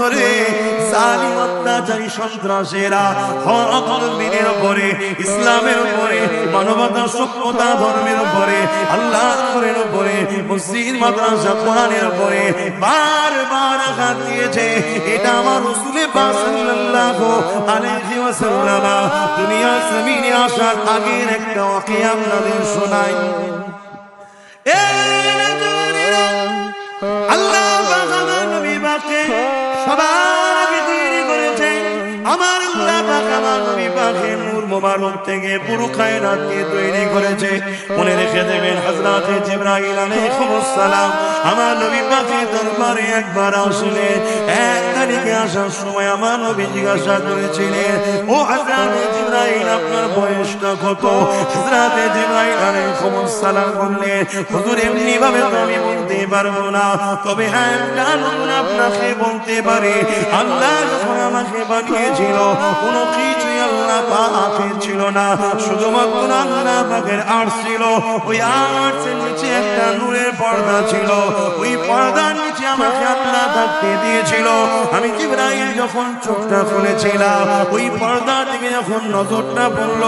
ধরে অত্যাচারী সন্ত্রাসেরা উপরে, ইসলামের উপরে মানবতা সভ্যতা, ধর্মের উপরে, আল্লাহর উপরের উপরে, মসজিদ, মাদ্রাসা, কোরআনের উপরে বারবার আঘাত দিয়েছে। এটা আমার রসুলের পাক সাল্লাল্লাহু আলাইহি ওয়াসাল্লাম দুনিয়া জমিনে আসার আগের একটা ওয়াকিয়া আপনাদের শোনাই। আল্লাহ নবী সবার আগে আমার আল্লাহ পাক মোবারক থেকে পুরো কায়নাতকে তৈরি করেছে। মনে রেখে দেবেন, হযরত জিবরাইল আলাইহিস সালাম আমার নবী পাকের দরবারে একবার আসলে, এক তারিখে আসার সময় আমার নবী জিজ্ঞাসা করেছিলেন, ও হযরত জিবরাইল, আপনার বয়সটা কত? হযরত জিবরাইল আলাইহিস সালাম বললেন, হুজুর এমনি ভাবে আমি বলতে পারব না। তবে হ্যাঁ আপনাকে বলতে পারি, আল্লাহ আমাকে বানিয়েছিল কোনো কিছুই আল্লাহ পাকের ছিল না, শুধুমাত্র আল্লাহ পাকের আর্ট ছিল। ওই আর্টসের নিচে একটা নূরের পর্দা ছিল। ওই পর্দার নিচে আমাকে আল্লাহ থাকতে দিয়েছিল। আমি জিব্রাইল যখন চোখটা খুলেছিলাম, ওই পর্দা থেকে যখন নজরটা পড়ল,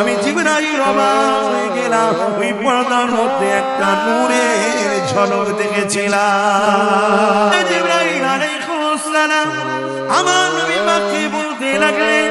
আমি জিব্রাইল অবাক হয়ে গেলাম। ওই পর্দার মধ্যে একটা নূরের ঝলক দেখেছিলাম। জিব্রাইল আলাইহিস সালাম আমার নবী পাককে বলতে লাগলেন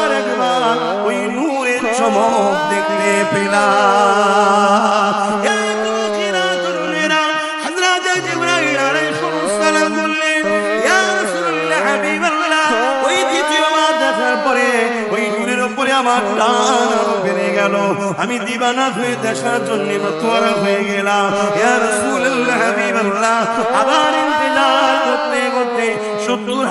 চমক দেখতে আমার গেল আমি দিবানা হয়ে দেখার জন্য মতোয়ারা হয়ে গেলাম আবার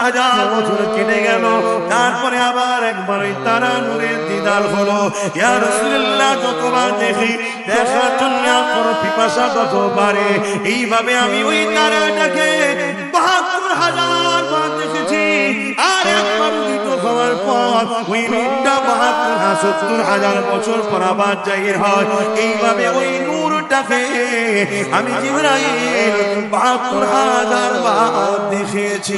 হাজার বছর কেটে গেল। তারপরে আবার একবার তারা নূরের দিদার হলো। ইয়া রাসূলুল্লাহ, যতবার দেখি, দেখার জন্য আপনার পিপাসা তত এইভাবে আমি ওই তারাটাকে বাহাত্তর হাজার বার দেখেছি। পর ওই সত্তর হাজার বছর পর আবার জাহির হয়। এইভাবে ওই আমি জিবরাইল বাহাত্তর হাজার বার দেখেছি।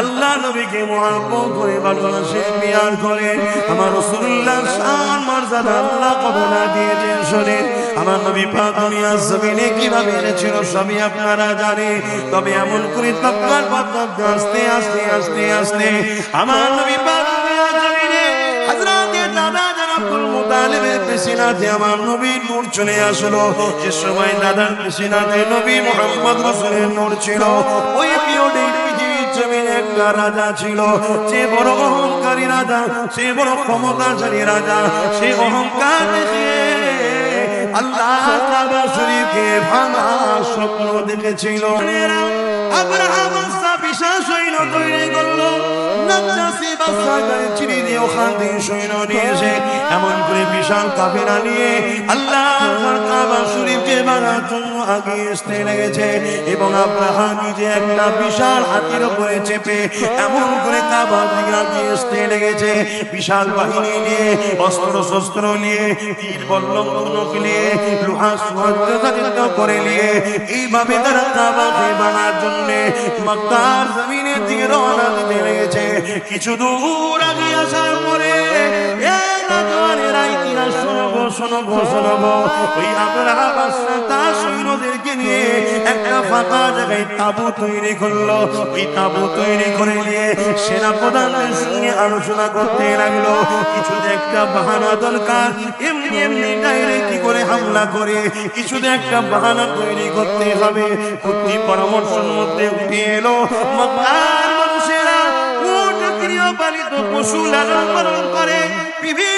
আল্লাহ নবীকে মহাব্বত করে বিয়ার করে। আমার রাসূলুল্লাহ শান মর্যাদা আল্লাহ কবনা দিয়েছেন শুনে। আমার নবী পাক দুনিয়া জমিনে কীভাবে এনেছিল সবই আপনারা জানে। তবে এমন করে তকবার পথ আস্তে আস্তে আস্তে আস্তে আমার নবী পাক দুনিয়া জমিনে হযরতে দাদা পেশিনাতে আমার নবী নূর চলে আসলো। যে সময় দাদার পেশিনাতে নবী নূর ছিল, ওই পিরিয়ডে রাজা ছিল। সে বড় অহংকারী রাজা, সে বড় ক্ষমতাশালী রাজা, সে অহংকার আল্লাহ কাবা শরীফকে ভাঙা স্বপ্ন দেখেছিল। আব্রাহাম বিশাল সৈন্য তৈরি করল। নিয়ে এবং আব্রাহাম নিজে একটা বিশাল হাতির উপরে চেপে এমন করে কাবা দিকে লেগেছে। বিশাল বাহিনী নিয়ে অস্ত্র শস্ত্র নিয়ে তীর করে নিয়ে, এইভাবে তারা কাবাকে বানার জন্য মক্কার জমিনের দিকে রওনা দিতে লেগেছে। কিছু দূর আগে আসার পরে এ রাজওয়ানের আইতিহাস কিনা শোনো গো শোনো গো। শোনো গো ওই বাদশা তার সৈন্যদেরকে নিয়ে একটা ফাঁকা জায়গায় তাবু তৈরি করল। ওই তাবু তৈরি করে নিয়ে সেনা প্রধানের সঙ্গে আলোচনা করতে লাগল। কিছু একটা বাহানা দরকার। এমনি এমনি ডাইরেক্ট কি করে হামলা করে? কিছু একটা বাহানা তৈরি করতে হবে। বুদ্ধি পরামর্শের মধ্যে উঠে এলো। মানুষেরা পশু লালন পালন করে। বিভিন্ন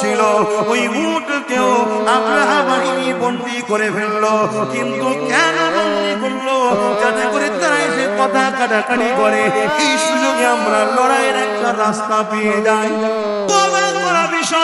ছিল। ওই বাহিনী করে ফেলল। কিন্তু কেন বন্দি করল? যাতে করে তারা এসে কথা কাটাকাটি করে। এই সুযোগে আমরা লড়াইয়ের একটা রাস্তা পেয়ে যাই। বিষয়।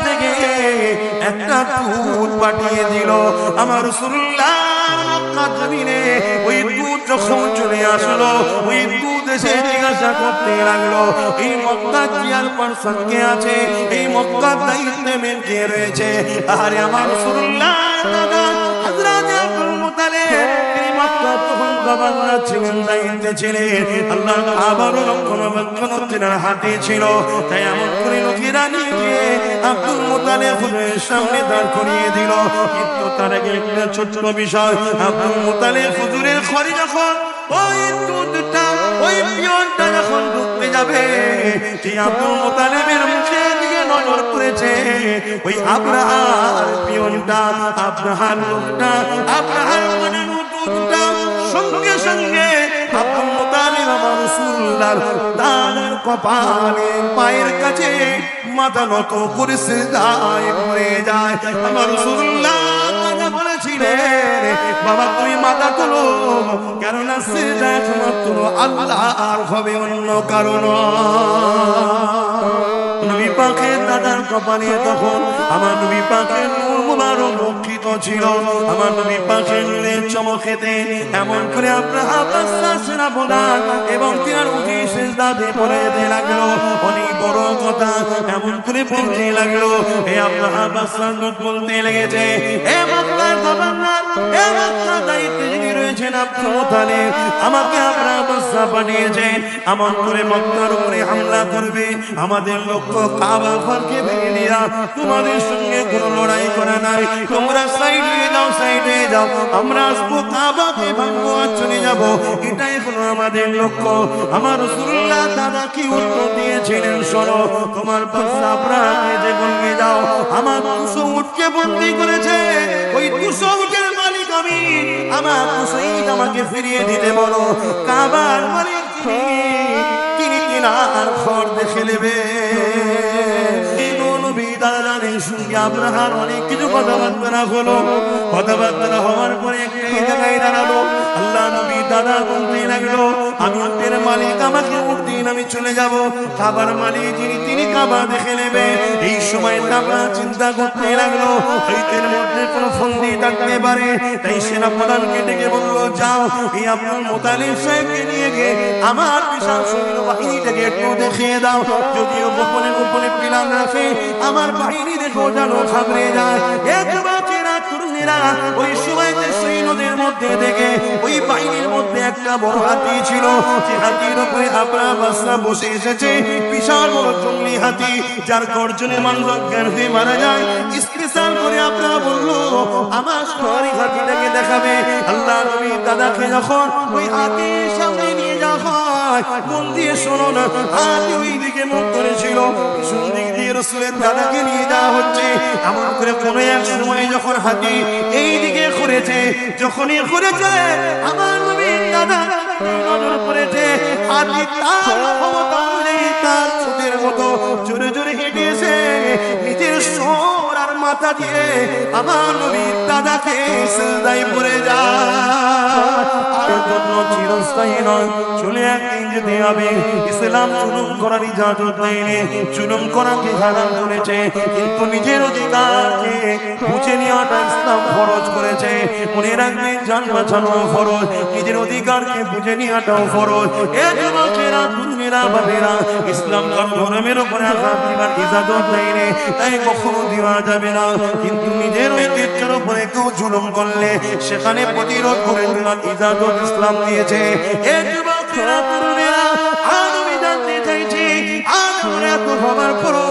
একটা দুধ পাঠিয়ে দিল। আমার মক্কা জমিনে ওই দুধ যখন চলে আসলো, ওই দুধ এসে জিজ্ঞাসা করতে লাগল, এই মক্কা জিয়ার পার্সন কে আছে? এই মক্কার দায়িত্বে মেন রয়েছে? আরে আমার সুরুল্লাহ দাদা আব্দুল মুতালিব। তিনি মক্কা তখন গভর্নর ছিলেন দায়িত্বে ছিলেন আল্লাহ আবার রক্ষণাবেক্ষণ তিনার ছিল তাই এমন করে লোকেরা নিয়ে আব্দুল মুতালিব হুজুরের তার আগে একটা ছোট্ট বিষয় আব্দুল মুতালিব হুজুরের ঘরে যখন ওই দুধটা ওই পিয়নটা যখন ঢুকতে যাবে সেই আব্দুল মুতালিবের মুখের দিকে নজর করেছে, ওই আব্রাহার পিয়নটা আব্রাহার লোকটা আব্রাহার বানানো সঙ্গে সঙ্গে আব্দুল মুতালিব আমার রাসূলুল্লাহর দানের কপালে পায়ের কাছে মাথা নত করে সিজদায় পড়ে যায়। আমার রাসূলুল্লাহ বলেছিলেন, বাবা, তুমি মাথা তোলো, কেননা সিজদা একমাত্র আল্লাহর হবে, অন্য কারণ নবী পাকের দাদার কপালে তখন আমার নবী পাকের মুবারক রক্ষিত ছিল। আমার নবী পাকের নূরের চমকেতে এমন করে আপনার আব্বাসা প্রধান এবং তিনার উঠে দাদে পড়ে লাগল। কথা এমন করে বলতে লাগল। হে আপনার আব্বাসা বলতে লেগেছে হে মক্কার হে রয়েছেন আমাকে আপনার আব্বাসা পাঠিয়েছেন এমন করে মক্কার উপরে হামলা করবে। আমাদের লক্ষ্য কাবা ভেঙে দেওয়া তোমাদের সঙ্গে কোনো লড়াই করা নাই। তোমরা সাইড হয়ে যাও, সাইড যাও। আমরা আসব কাবাকে ভাঙবো আর চলে যাব। আমাদের লক্ষ্য। আমার রসুল্লাহ দাদা কি উত্তর দিয়েছিলেন, শোনো, তোমার বাচ্চা আপনাকে যে বলবে যাও আমার দুশো উঠকে বন্দি করেছে। ওই দুশো উঠের মালিক আমি। আমার দুশো আমাকে ফিরিয়ে দিতে বলো। কাবার মালিক তিনি কিনার ঘর দেখে নেবে। সঙ্গে আব্রাহার অনেক কিছু কথাবার্তা হলো। কথাবার্তা হওয়ার পরে একটা এই জায়গায় দাঁড়াল। আল্লাহ নবী দাদা বলতে লাগল, আমি উটের মালিক, আমাকে উঠ আমি চলে যাব। খাবার মালিক যিনি, তিনি কাবা দেখে নেবে। এই সময় তারা চিন্তা করতে লাগল হইতের মধ্যে কোনো ফন্দি থাকতে পারে। তাই সেনা প্রধানকে ডেকে বলল, যাও, এই আপনার মোতালিব সাহেবকে নিয়ে গিয়ে আমার বিশাল সৈন্য বাহিনীটাকে একটু দেখিয়ে দাও। যদিও গোপনে গোপনে প্লান রাখে, আমার বাহিনী দেখো যেন ঘাবড়ে যায়। একবার তরুণীরা ওই সময়তে সৈন্যদের মধ্যে থেকে ওই বাহিনীর মধ্যে একটা বড় হাতি ছিল। যে হাতির উপরে আপনার বাসা বসে এসেছে। বিশাল বড় জঙ্গলি হাতি, যার গর্জনে মানুষ অজ্ঞান হয়ে মারা যায়। স্পেশাল করে আপনারা বলল, আমার সবারই হাতিটাকে দেখাবে। আল্লাহ নবী দাদাকে যখন ওই হাতির সামনে নিয়ে যাওয়া হয়, মন দিয়ে শোনো না, হাতি ওই দিকে মুখ করেছিল। পিছন রসুলের দাদাকে নিয়ে যাওয়া হচ্ছে। এমন করে কোনো এক সময় যখন হাতি এই দিকে যখনই ঘুরেছে, আমার নবীর দাদা নজর তার ক্ষমতা তার ছোটের মতো জোরে জোরে হেঁটেছে নিজের সোর আর মাথা দিয়ে আমার নবীর দাদাকে সিলদাই পড়ে যায়। জন্য চিরস্থায়ী নয়। চলে একদিন যেতে হবে ইসলাম জুলুম করার ইজাজত দেয়নি জুলুম করাকে হারাম করেছে, কিন্তু নিজের অধিকারকে বুঝে নেওয়াটা ইসলাম ফরজ করেছে। মনে রাখবেন জান বাঁচানো ফরজ, নিজের অধিকারকে বুঝে নেওয়াটাও ফরজ। এ যুবকেরা দুর্মেরা বাবেরা ইসলাম ধর্মের উপরে আঘাত দিবার ইজাজত দেয়নি, তাই কখনো দেওয়া যাবে না। কিন্তু নিজের ঐতিহ্যের উপরে কেউ জুলুম করলে সেখানে প্রতিরোধ করে দেওয়ার ইজাজত ইসলাম দিয়েছে। এ যুবকেরা তরুণেরা আজ চাইছি আজ আমরা এত হবার পরও আজ আমরা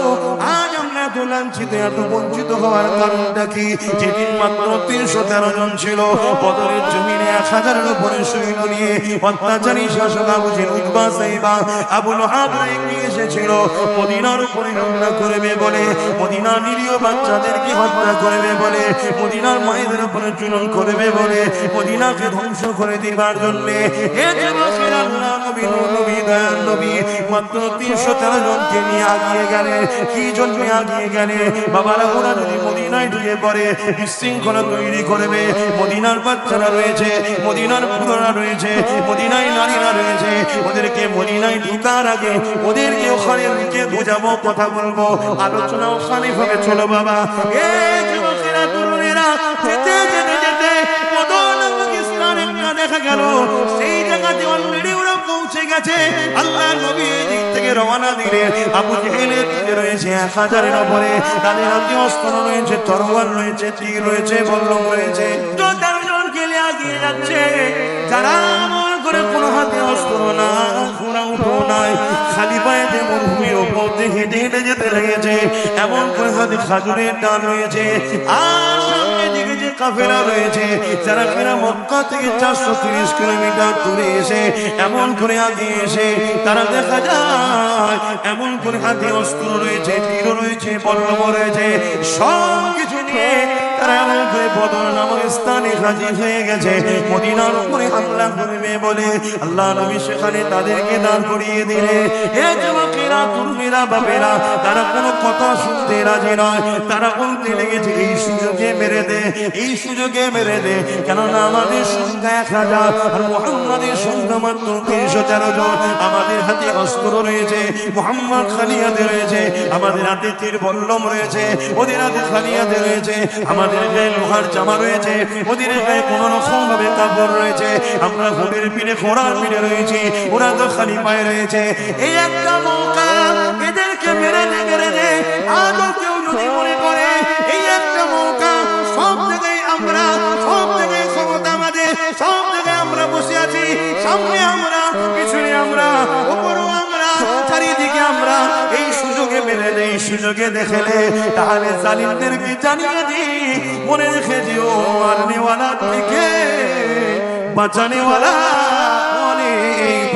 এত লাঞ্ছিত এত বঞ্চিত হওয়ার কারণটা কি? যেদিন মাত্র তিনশো তেরো জন ছিল, বদরের জমিনে এক হাজারের উপরে সৈন্য নিয়ে অত্যাচারী শাসক আবু উদ্বা সাইবা আবুল হাবরা এগিয়ে এসেছিল। মদিনার উপরে হামলা করবে বলে, মদিনার নিরীহ বাচ্চাদেরকে হত্যা করবে বলে, মদিনার মায়েদের উপরে চুনন করবে বলে, মদিনাকে ধ্বংস করে দিবার জন্য হে যুবকের নবী দয়াল নবী, মাত্র তিনশো তেরো জনকে নিয়ে আগিয়ে গেলেন কি জন্য আগিয়ে গেলে বাবারা ওরা যদি মদিনায় ঢুকে পড়ে, বিশৃঙ্খলা তৈরি করবে। মদিনার বাচ্চারা রয়েছে, মদিনার পুরোরা রয়েছে, মদিনায় নারীরা রয়েছে। ওদেরকে মদিনায় ঢুকার আগে ওদেরকে ওখানে রুখে বোঝাবো, কথা বলব। আলোচনা ওখানে হবে চলো বাবা। দেখা গেল। সেই জায়গাতে অলরেডি পৌঁছে গেছে। আল্লাহ নবী দিক থেকে রওনা দিলেন। আবু জেহেলের দিকে রয়েছে এক হাজারের উপরে তাদের হাতে অস্ত্র রয়েছে, তরোয়াল রয়েছে, তীর রয়েছে, বল্লম রয়েছে। তেরো জন গেলে আগিয়ে যাচ্ছে। যারা করে কোনো হাতে অস্ত্র না, ঘোড়া উঠো নাই, খালি পায়েতে মরুভূমির ওপর দিয়ে হেঁটে হেঁটে যেতে লেগেছে, এমন করে হাতে খাজুরের ডাল রয়েছে। আর সামনে দিকে যে কাফেরা রয়েছে, যারা কিনা মক্কা থেকে চারশো তিরিশ কিলোমিটার দূরে এসে এমন করে আগে এসে, তারা দেখা যায়, এমন করে হাতে অস্ত্র রয়েছে, তীর রয়েছে, পল্লব রয়েছে সব কিছু নিয়ে মোহাম্মদ খালিয়াতে রয়েছে আমাদের হাতে তীর বল্লম রয়েছে ওদের হাতে খালিয়াতে রয়েছে আমাদের গায়ে লোহার জামা রয়েছে ওদের গায়ে কোনো রকম ভাবে কাপড় রয়েছে, আমরা ঘোড়ের পিঠে ঘোড়ার পিঠে রয়েছি, ওরা তো খালি পায়ে রয়েছে। এই একটা মৌকা এদেরকে মেরে মেরে দে আজও কেউ যদি মনে করে, এই একটা মৌকা সব জায়গায় আমরা, সব জায়গায় ক্ষমতা আমাদের, সব জায়গায় আমরা বসে আছি, সামনে আমরা, পিছনে আমরা উপরও আমরা, চারিদিকে আমরা, এই মেরে দেই সুযোগে দেখেলে তাহলে জালিমদেরকে জানিয়ে দি মনে রেখে দিও মারনেওয়ালা থেকে বাঁচানেওয়ালা অনেক